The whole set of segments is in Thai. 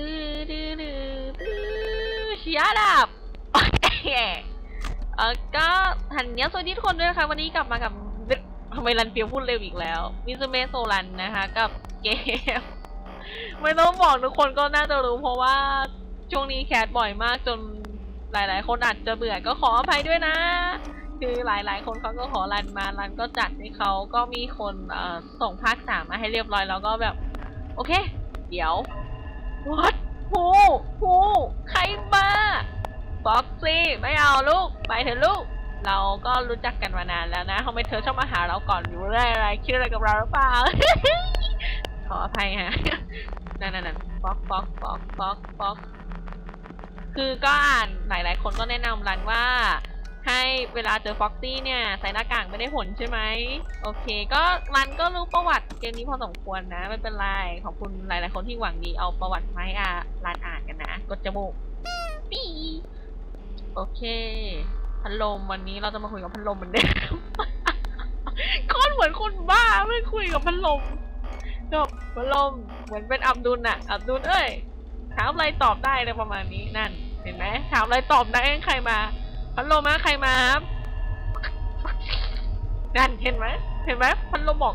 ดื้อดื้อดื้อดื้อเชียดับโอเคเออก็หันเนี้ยสวัสดีทุกคนด้วยนะคะวันนี้กลับมากับทำไมรันเปียวพูดเร็วอีกแล้วมิซูเมโซรันนะคะกับเกม ไม่ต้องบอกทุกคนก็น่าจะรู้เพราะว่าช่วงนี้แคสบ่อยมากจนหลาย ๆ คนอาจจะเบื่อก็ขออภัยด้วยนะ คือหลาย ๆ คนเขาก็ขอรันมารันก็จัดให้เขาก็มีคนส่งภาคสามมาให้เรียบร้อยแล้วก็แบบ โอเค เดี๋ยว what ฮูฮูใครมาบ็อกซี่ไม่เอาลูก ไปเถอะลูก เราก็รู้จักกันมานานแล้วนะทำไมเธอชอบมาหาเราก่อนอยู่เรื่อยอะไรคิดอะไรกับเราหรือเปล่า ขออภัยฮะนั่นนั่นนั่นฟอกฟอกฟอกฟอกฟอกคือก็อ่านหลาย ๆ คนก็แนะนำรันว่า ให้เวลาเจอฟ็อกซี่เนี่ยใส่หน้ากากไม่ได้ผลใช่ไหมโอเค ก็รันก็รู้ประวัติเกมนี้พอสมควรนะ ไม่เป็นไร ขอบคุณหลายๆคนที่หวังดีเอาประวัติมาให้อารันอ่านกันนะ กดจมูกปีโอเคพัดลมวันนี้เราจะมาคุยกับพัดลมเหมือนเดิมโคนเหมือนคนบ้าไม่คุยกับพัดลมก็พัดลมเหมือนเป็นอับดุลอะอับดุลเอ้ยถามอะไรตอบได้เลยประมาณนี้นั่น เห็นไหมถามอะไรตอบได้ใครมา พัดลมมาใครมาครับนั่นเห็นไหมเห็นไหมพัดลมบอก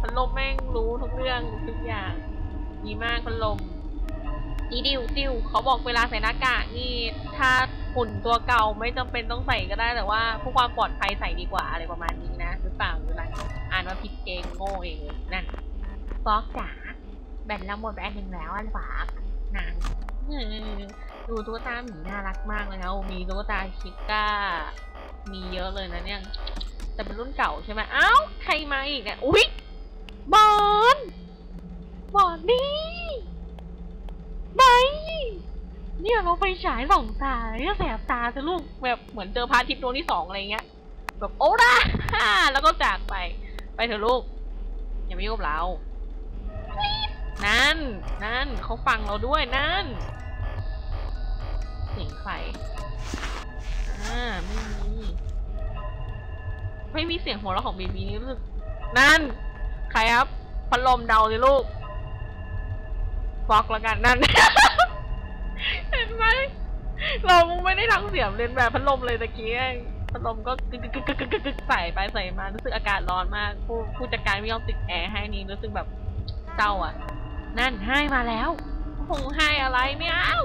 พัดลมแม่งรู้ทุกเรื่องรู้ทุกอย่างดีมากพัดลมนี่ดิวดิวเขาบอกเวลาใส่หน้ากากนี่ถ้าหุ่นตัวเก่าไม่จำเป็นต้องใส่ก็ได้แต่ว่าเพื่อความปลอดภัยใส่ดีกว่าอะไรประมาณนี้นะหรือเปล่าหรืออะไรอ่านว่าผิดเองโง่เองเลยนั่นฟอกจ๋าแบตเราหมดไปอันหนึ่งแล้วอันฝากนาง ดูตุ๊กตาหมีน่ารักมากเลยนะโอ้มีตุ๊กตาชิก้า มีเยอะเลยนะเนี่ย แต่เป็นรุ่นเก่าใช่ไหมเอ้า ใครมาอีกเนี่ย อุ๊ย บอล บอลนี่ไบเนี่ยเราไปฉายสองตาเนี่ยแสบตาจะลูกแบบเหมือนเจอพาทิตย์ดวงที่สองอะไรเงี้ย แบบโอ้ล่ะแล้วก็จากไป ไปเถอะลูก อย่ามายุ่งกับเรา นั่น นั่นเขาฟังเราด้วยนั่น เสียงใครอ่า ไม่มี ไม่มีเสียงหัวเราะของบีบีนี่รู้สึก นั่น ใครครับ พัดลมเดาเลยลูกฟอกล้วกันนั่น เห็นไหม เราไม่ได้ทำเสียงเรียนแบบพัดลมเลยตะกี้เองพัดลมก็กึกกึกกึกกึกกึกใส่ไปใส่มา รู้สึกอากาศร้อนมาก ผู้ผู้จัดการไม่ยอมติดแอร์ให้นี่รู้สึกแบบเศร้าอะ นั่นให้มาแล้วคงให้อะไรไม่เอา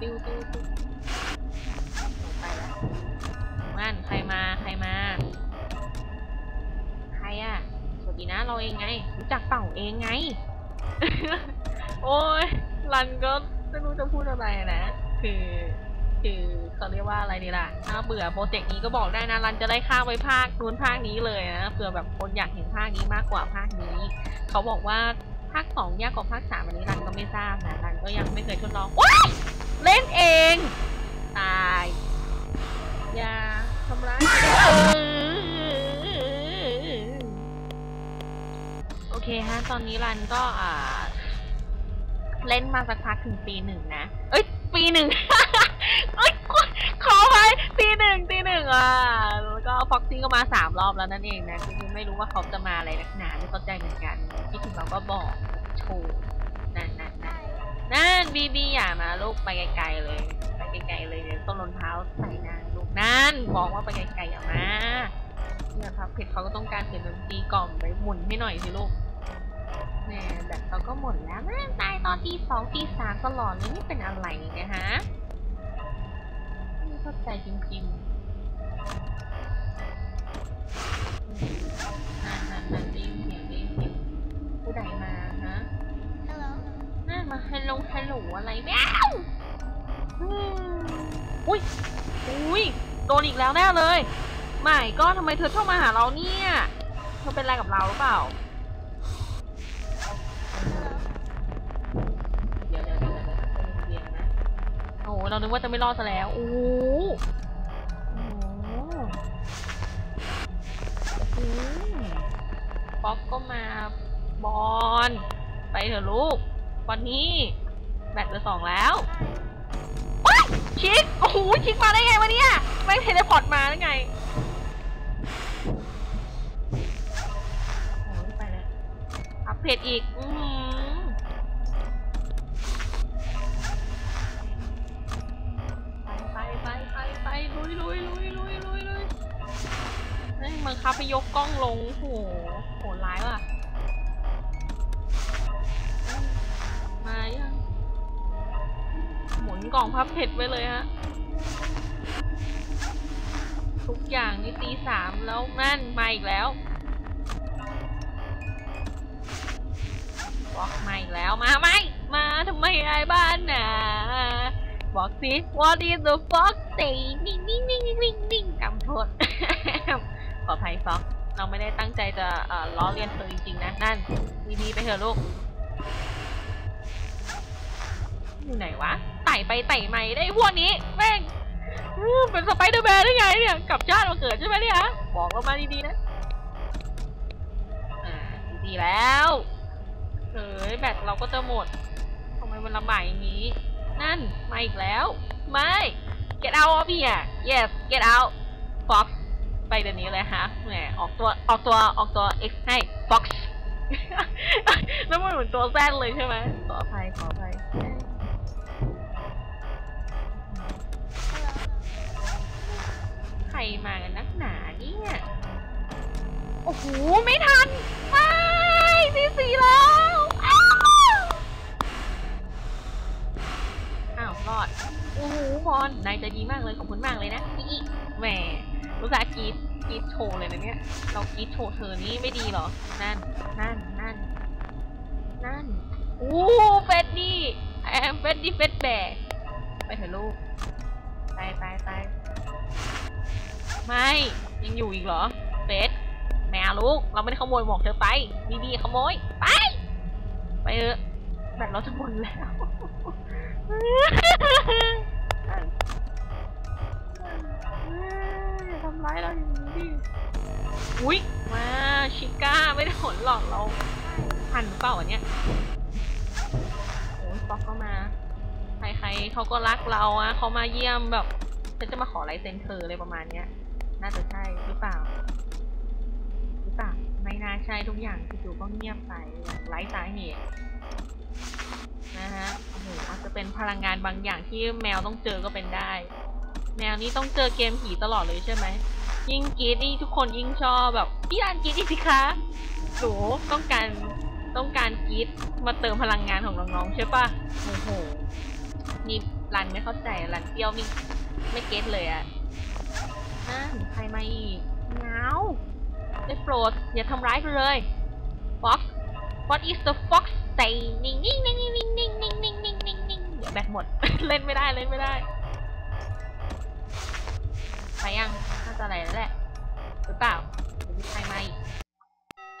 ติ้วติ้วติ้วไปแล้วนั่นใครมาใครมา ใครอะ สวัสดีนะเราเองไง รู้จักเป่าเองไง โอ้ยรันก็ไม่รู้จะพูดอะไรนะ คือคือเขาเรียกว่าอะไรดีล่ะ ถ้าเบื่อโปรเจกต์นี้ก็บอกได้นะรันจะได้ข้ามไปภาคนู้นภาคนี้เลยนะ เผื่อแบบคนอยากเห็นภาคนี้มากกว่าภาคนี้ เขาบอกว่าภาคสองยากกว่าภาคสามอันนี้รันก็ไม่ทราบนะ รันก็ยังไม่เคยทดลองว้าย เล่นเอง ตาย อย่าทำร้ายโอเคฮะ ตอนนี้รันก็อ่า เล่นมาสักพักถึงปีหนึ่งนะ เอ้ย ปีหนึ่งเอ้ยขอไปปีหนึ่งปีหนึ่งอะ แล้วก็ฟ็อกซี่ก็มาสามรอบแล้วนั่นเองนะ คือไม่รู้ว่าเขาจะมาอะไรนักหนาไม่เข้าใจเหมือนกันคิดถึงเราก็บอกโชว์นั่นนั่นนั่น นั่นบีบีอย่ามาลูกไปไกลๆเลย ไปไกลๆเลยเดี๋ยวต้นรองเท้าใส่หน้าลูกนั่นบอกว่าไปไกลๆอย่ามาเนี่ยครับเพจเขาก็ต้องการเสียงดนตรีกล่อมไปหมุนให้หน่อยสิลูกแม่แบบเราก็หมดแล้วแม่ตายตอนตีสองตีสามตลอดเลยนี่เป็นอะไรเนี่ยฮะไม่เข้าใจจริงๆนั่นนั่นนั่นได้ยินเสียงได้ยินเสียงผู้ใดมา มาฮัลโหลฮัลโหลอะไรแมวอุ้ยอุ้ยโดนอีกแล้วแน่เลยไม่ก็ทำไมเธอชอบมาหาเราเนี่ยเธอเป็นอะไรกับเราหรือเปล่าเดี๋ยวเดี๋ยวเดี๋ยวเดี๋ยวนะโอ้เรานึกว่าจะไม่รอดซะแล้วโอ้โอ้อืมป๊อกก็มาบอลไปเถอะลูก ตอนนี้ แบตเหลือสองแล้วว้าชิคโอ้โหชิคมาได้ไงวะเนี่ยไม่เทเลพอร์ตมาได้ไงโอ้ยไปเลยวอัปเดตอีก อืมไปไปไปไปไปลุยลุยลุยลุยลุยลุยเฮ้ยมังคับไปยกกล้องลงโหโหร้ายว่ะ มายังหมุนกล่องพับเพชรไว้เลยฮะ ทุกอย่างนี่ตีสามแล้วนั่นมาอีกแล้วบอกมาอีกแล้วมาไหมมาทำไมไอ้บ้านน่ะบอกสิ What is the fox say นิ่งนิ่งนิ่งนิ่งนิ่งกำโทษขออภัยฟ็อกเราไม่ได้ตั้งใจจะล้อเลียนเธอจริงๆนะ นั่นดีๆไปเถอะลูก อยู่ไหนวะไต่ไปไต่มาได้พวกนี้แม่งเป็นสไปเดอร์แมนได้ไงเนี่ยกลับชาติมาเกิดใช่ไหมเนี่ยบอกเรามาดีๆนะดีๆแล้วเฮ้ยแบตเราก็จะหมดทำไมมันลำบากอย่างนี้ นั่นมาอีกแล้ว ไม่ get out of here yes get out fox ไปเดี๋ยวนี้เลยฮะแหมออกตัวออกตัวออกตัว x ให้ fox แล้วมันเหมือนตัวแซดเลยใช่ไหมขออภัยขออภัย กันนักหนาเนี่ย โอ้โห ไม่ทัน ไม่สีสีแล้วอ้าวอ้าว รอด โอ้โหพรนายใจะดีมากเลย ขอบคุณมากเลยนะอีแหมรู้สึกกรีดกรีดโชว์เลยนะเนี่ย เรากรีดโชว์เธอนี่ไม่ดีเหรอ นั่น นั่น นั่น นั่น โอ้เฟดดี้แอมเฟดดี้เฟดแบกไปเถอะลูก ไม่ยังอยู่อีกเหรอเฟสแมวลูกเราไม่ได้ขโมยหมวกเธอไปบีบีขโมยไป ไปเถอะแบตเราจะหมดแล้วอย่าทำร้ายเราอย่างนี้ดิอุ้ยมาชิก้าไม่ได้ผลหรอกเราทันหรือเปล่าอันเนี้ยโอ้ยป๊อกก็มา ใครๆเขาก็รักเราอะเขามาเยี่ยมแบบฉันจะมาขอลายเซ็นเธออะไรประมาณเนี้ย น่าจะใช่หรือเปล่า หรือเปล่า ไม่น่าใช่ทุกอย่างจู่ๆก็เงียบไปอย่างไร้สาเหตุนะฮะโอ้โหอาจจะเป็นพลังงานบางอย่างที่แมวต้องเจอก็เป็นได้ แมวนี้ต้องเจอเกมผีตลอดเลยใช่ไหม ยิ่งกรีดนี่ทุกคนยิ่งชอบแบบพี่รันกรีดอีกสิคะหนูต้องการต้องการกรีดมาเติมพลังงานของน้องๆใช่ปะโอ้โหนี่รันไม่เข้าใจรันเปรี้ยวนี่ไม่เก็ตเลยอะ นั่นใครมาอีกเงาได้โปรดอย่าทำร้ายกันเลย Fox What is the fox say นิ่งนิ่งนิ่งนิ่งนิ่งนิ่งนิ่งนิ่งนิ่งนิ่งนิ่งเดี๋ยวแบตหมด เล่นไม่ได้เล่นไม่ได้ ไปยังน่าจะอะไรแล้วแหละหรือเปล่าหรือมีใครมาอีก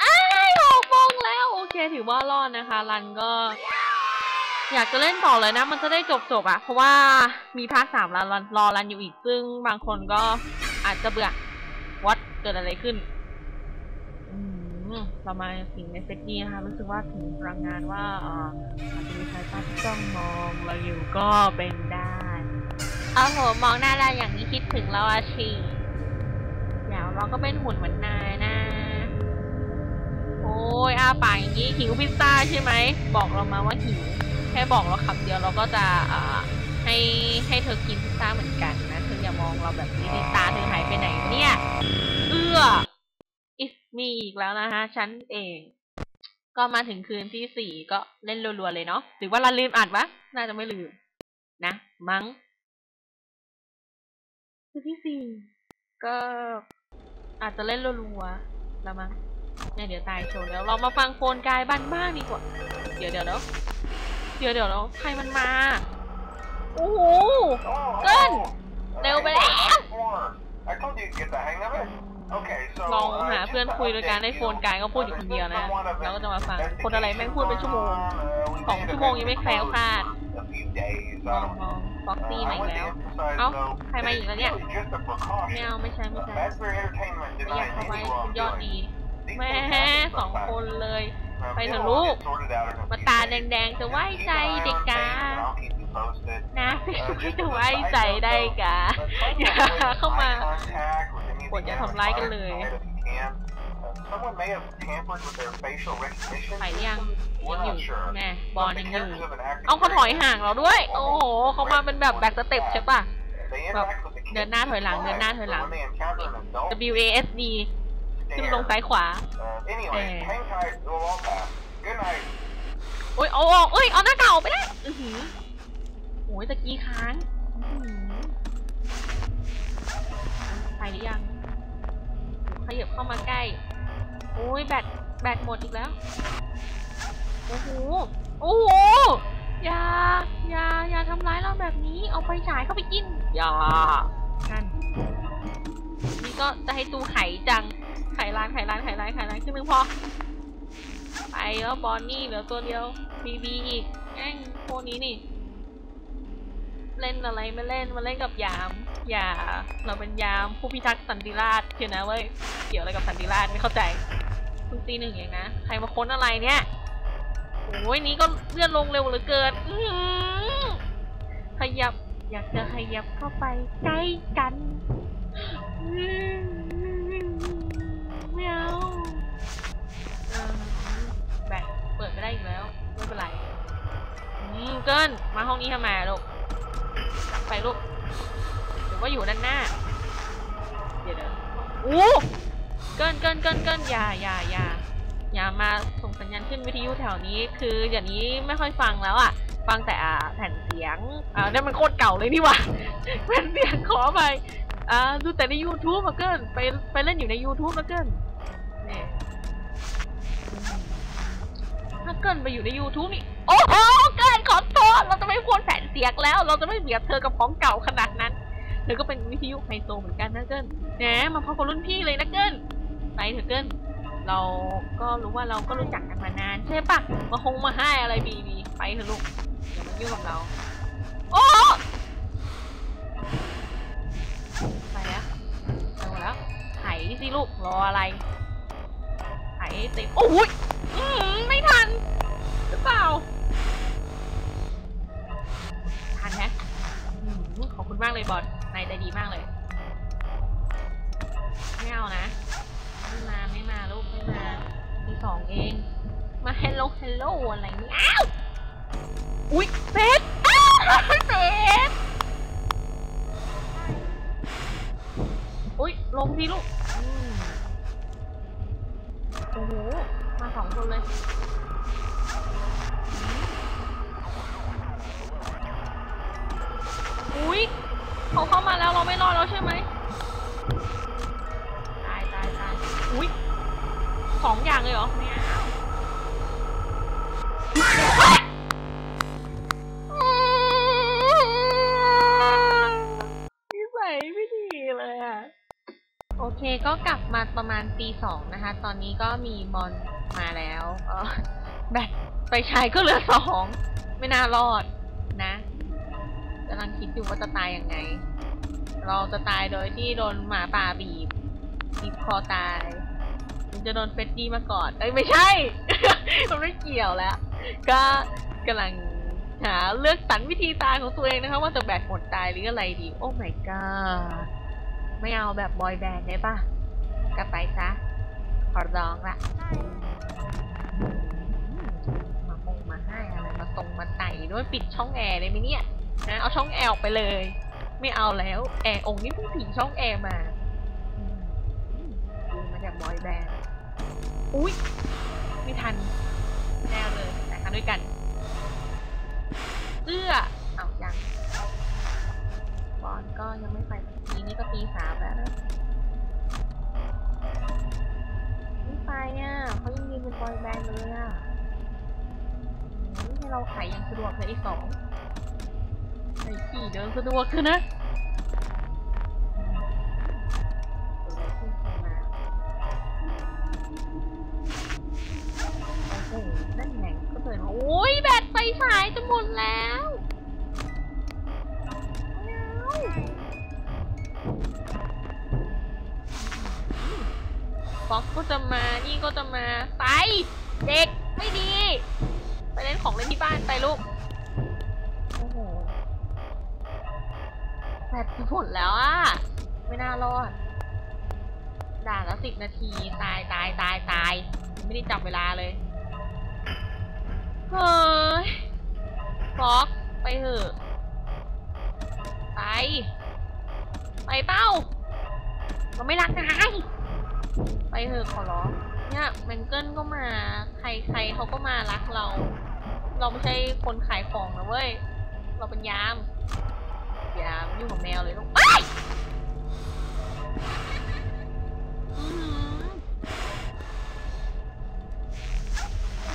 อ้ายหกโมงแล้ว โอเคถือว่ารอดนะคะ รันก็ อยากจะเล่นต่อเลยนะ มันจะได้จบจบอะเพราะว่ามีภาคสามรอรอรันอยู่อีกซึ่งบางคนก็ อาจจะเบื่อวัดเกิดอะไรขึ้นอืมเรามาถึงในเซตนี้นะคะรู้สึกว่าถึงพลังงานว่าอาจจะมีใครตั้งจ้องมองเราอยู่ก็เป็นได้เอาโหมองหน้าเราอย่างนี้คิดถึงเราอาชีเดี๋ยวเราก็เป็นหุ่นเหมือนนายนะ โอ้ยอาปากอย่างนี้หิวพิซซ่าใช่ไหม บอกเรามาว่าหิว แค่บอกเราคำเดียวเราก็จะให้ให้เธอกินพิซซ่าเหมือนกันนะ อย่ามองเราแบบนี้ตาเธอหายไปไหนเนี่ย เอื้อ is me อีกแล้วนะคะฉันเอง ก็มาถึงคืนที่สี่ก็เล่นรัวๆเลยเนาะหรือว่าเราลืมอัดวะน่าจะไม่ลืม นะ มั้งคืนที่สี่ก็อาจจะเล่นรัวๆแล้วมั้งเนี่ยเดี๋ยวตายโชว์เดี๋ยวเรามาฟังโฟนกายบ้านบ้างดีกว่า เดี๋ยวเดี๋ยวเดี๋ยวเดี๋ยวเดี๋ยวแล้วใครมันมา โอ้โหเกิน เร็วไปแล้ว I told you to get the hang of it. Okay, so ลองหาเพื่อนคุยโดยการให้โฟนกายก็พูดอยู่คนเดียวนะเราก็จะมาฟังคนอะไรแม่งพูดเป็นชั่วโมงสองชั่วโมงยังไม่แคล้วคลาด A few days. มองมองฟ็อกซี่มาอีกแล้ว เอ้า ใครมาอีกแล้วเนี่ยไม่เอาไม่ใช่ไม่ใช่ Fazbear Entertainment ไม่อยาก denies เข้าไป any คุณยอด wrongdoing. ดี These แม่ folks have สอง been คนเลย Now, ไปเถ it'll อะ all ลูก get sorted out in a มา few ตา days. แดงๆจะไว้ Keep ใจ an eye เด็ก on กา things and I'll keep you posted. นะไม่จะไว้ใจได้กาอย่าเข้ามากดอย่าทำร้ายกันเลย Someone may have tampered with their facial recognition. ไปยังยัง We're อยู่ not sure. แน่บอล But ยัง the อยู่ characters have been acting เอาเขาถอย pretty ห่างเราด้วย โอ้โหเขามาเป็นแบบแบ็กสเต็ปใช่ปะ They แบบ interact with the kids เดินหน้าถอยหลังเดินหน้าถอยหลัง when they encounter an adult. W A S D ขึ้น air. ลงซ้ายขวา Uh, anyway, Eh. hang tight. We'll all pass. Good night. โอ้ยเอาออกเอ้ยเอาหน้ากากออกไปได้อือหือ โอ้ยตะกี้ค้างไปหรือยังขยับเข้ามาใกล้โอ้ยแบตแบตหมดอีกแล้วโอ้โหโอ้โหอย่าอย่าอย่าทำร้ายเราแบบนี้ เอาไฟฉายเข้าไปกินอย่านั่นนี่ก็จะให้ตูไข่จัง ไข่ร้านไข่ร้านไข่ร้านไข่ร้านขึ้นหนึ่งพอ ไปแล้วบอนนี่เหลือตัวเดียวบีบีอีกแง่งพวกนี้นี่ เล่นอะไรไม่เล่นมาเล่นกับยาม อย่า เราเป็นยามผู้พิทักษ์สันติราษฎร์เชียวนะเว้ยเกี่ยวอะไรกับสันติราษฎร์ไม่เข้าใจเพิ่งตีหนึ่งเองนะใครมาค้นอะไรเนี่ยโอ้ยนี้ก็เลื่อนลงเร็วเหลือเกินขยับ อยากจะขยับเข้าไปใกล้กันอื้อไม่เอาแบตเปิดไม่ได้อีกแล้ว ไม่เป็นไรเกินมาห้องนี้ทำไมลูก ไปลูกหรือว่าอยู่ด้านหน้า เดี๋ยวเดี๋ยวอู้เกินเกินเกินเกินอย่าอย่าอย่าอย่ามาส่งสัญญาณขึ้นวิทยุแถวนี้ คือเดี๋ยวนี้ไม่ค่อยฟังแล้วอะ ฟังแต่อ่าแผ่นเสียงอ่าเนี่ยมันโคตรเก่าเลยนี่หว่าแผ่นเสียงขอไปอ่าดูแต่ใน YouTube มาเกินไปไปเล่นอยู่ใน YouTube มาเกินนี่ถ้าเกินไปอยู่ใน YouTube นี่ โอ้โหเกินขอโทษเราจะไม่พูดแผ่นเสียงแล้ว เราจะไม่เบียดเธอกับของเก่าขนาดนั้นเธอก็เป็นวิทยุไฮโซเหมือนกันนะเกินแหมมาพอกับรุ่นพี่เลยนะเกินไปเถอะเกินเราก็รู้ว่าเราก็รู้จักกันมานานใช่ปะมาคงมาให้อะไรบีบีไปเถอะลูกอย่ามายุ่งกับเรา โอ้ไปแล้วไปหมดแล้วไถสิลูกรออะไรไถเต็มโอ้ยไม่ทันหรือเปล่า คุณมากเลยบอลนายใจดีมากเลย ไม่เอานะ ไม่มาไม่มาลูกไม่มามีสองเอง มา hello hello อะไรนี่อ้าว อุ๊ยเฟสอ้าวเฟสอุ้ยลงดีลูกโอ้โห มาสองคนเลย เขาเข้ามาแล้วเราไม่รอดแล้วใช่ไหมตายตายตายอุ้ยสองอย่างเลยเหรอไม่เอานิสัยไม่ดีเลยอะ โอเคก็กลับมาประมาณตีสองนะคะ ตอนนี้ก็มีบอลมาแล้ว เออแบตไปใช้ก็เหลือสอง ไม่น่ารอดนะ กำลังคิดอยู่ว่าจะตายยังไง เราจะตายโดยที่โดนหมาป่าบีบบีบคอตายหรือจะโดนเฟดดี้มาก่อนเอ้ยไม่ใช่ มันไม่เกี่ยวแล้ว ก็กำลังหาเลือกสรรวิธีตายของตัวเองนะคะว่าจะแบตหมดตายหรืออะไรดี โอ้ my god ไม่เอาแบบบอยแบนด์ได้ปะกลับไปซะ ขอร้องละมาคงมาให้อะไรมาตรงมาไต่ด้วยปิดช่องแอร์เลยไหมเนี่ย นะเอาช่องแอร์ออกไปเลย ไม่เอาแล้วแอร์องค์นี้เพิ่งผีช่องแอร์มาดูมาจากบอยแบนด์อุ้ยไม่ทันแน่เลยแต่กันด้วยกันเอื้อเอายังบอลก็ยังไม่ไปทีนี่ก็ตีสามแล้วนะไม่ไปอะเขายังยืนเป็นบอยแบนด์เลยอะโอ้ให้เราไขยังสะดวกเลยไอ้สอง ไอ้ขี่เดินสะดวกคือนะโอ้โหนั่นไงก็เปิดมาโอ้ยแบตไฟฉายจะหมดแล้วไม่าฟ็อกก็จะมา นี่ก็จะมา ไป เด็ก ไม่ดี ไปเล่นของเล่นที่บ้าน ไปลูก แบตจะหมดแล้วอะ ไม่น่ารอด ด่าแล้วสิบนาที ตายตายตายตาย ไม่ได้จับเวลาเลย เฮ้ยฟ็อกไปเถอะ ไป ไปเป้าเราไม่รักนายไปเถอะขอร้อง เนี่ยแมงเกิลก็มา ใครใครเขาก็มารักเรา เราไม่ใช่คนขายของนะเว้ย เราเป็นยาม ยามยุ่งกับแมวเลยลูกเอ้ยอื้อหือ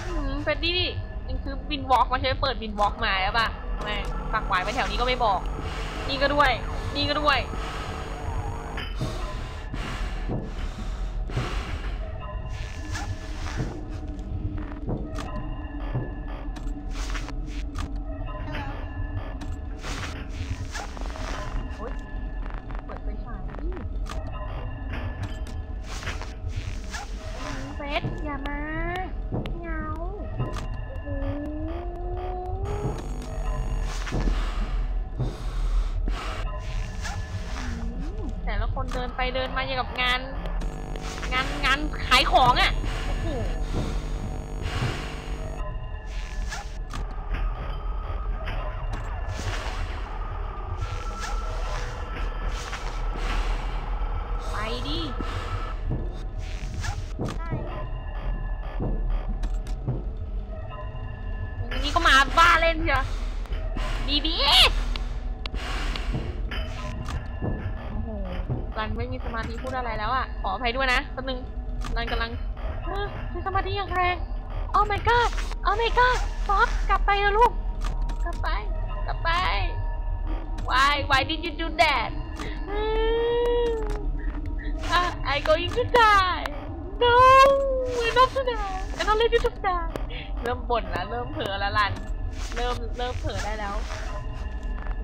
อื้อหือเฟรดดี้นี่มันคือบินวอล์กมาใช่ไหมเปิดบินวอล์กมาใช่ปะแม่งปักหวายไปแถวนี้ก็ไม่บอก นี่ก็ด้วย นี่ก็ด้วย เดินไปเดินมาอย่างกับงาน งานงานขายของอะ่ะ โอ้โห ดอะไรแล้วอะ ขออภัยด้วยนะแป๊บนึงรันกำลังใช้สมาธิอย่างแรง โอ้ my god โอ้ my god ฟอกกลับไปนะลูก กลับไป กลับไป why why did you do that I going to die. No, we're not to die. I don't let you to die. เริ่มบ่นแล้วเริ่มเผลอแล้วลัน เริ่มเริ่มเผลอได้แล้ว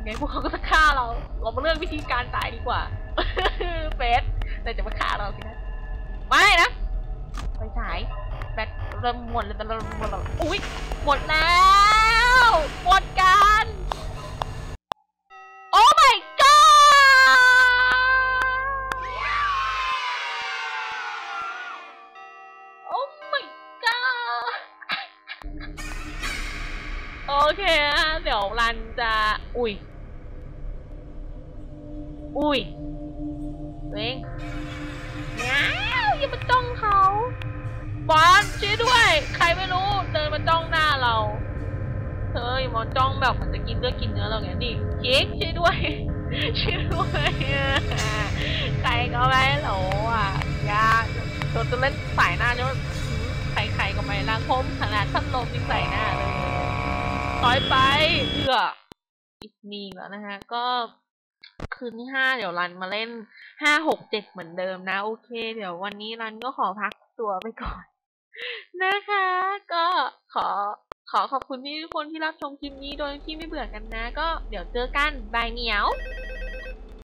ไงพวกเขาก็จะฆ่าเรา เรามาเลือกวิธีการตายดีกว่าเฟส แต่จะมาฆ่าเราสินะไม่นะไปฉายแบตเริ่มหมดแล้วเริ่มหมดแล้วอุ้ยหมดแล้วหมดกันโอ้ my god โอ้ my god โอเคเดี๋ยวรันจะ อุ้ยอุ้ย บอลช่วยด้วย ใครไม่รู้เดินมาจ้องหน้าเราเธออย่ามาจ้องแบบเหมันจะกินเลือดกินเนื้อเราอย่างนี้ดิเค้กช่วยด้วยช่วยด้วยใครก็ไม่รู้อะยากโดนตัวเล่นสายหน้าเนี่ยใครๆก็ไม่รักผมขนาดท่านลมยังใส่หน้าเลยถอยไปเอืออีกนีแล้วนะฮะก็คืนที่ห้าเดี๋ยวรันมาเล่นห้าหกเจ็ดเหมือนเดิมนะ โอเค เดี๋ยววันนี้รันก็ขอพักตัวไปก่อน นะคะ ก็ขอขอขอบคุณที่ทุกคนที่รับชมคลิปนี้โดยที่ไม่เบื่อกันนะ ก็เดี๋ยวเจอกันบายเหนียว